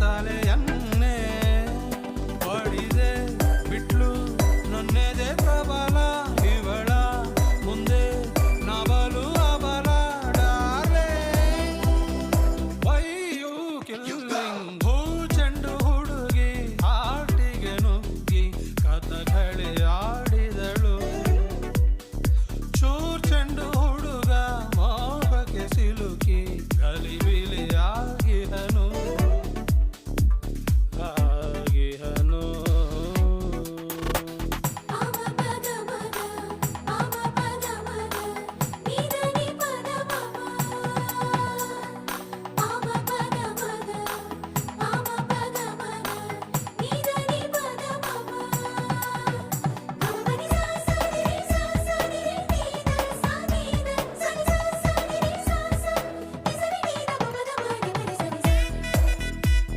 തലയൻ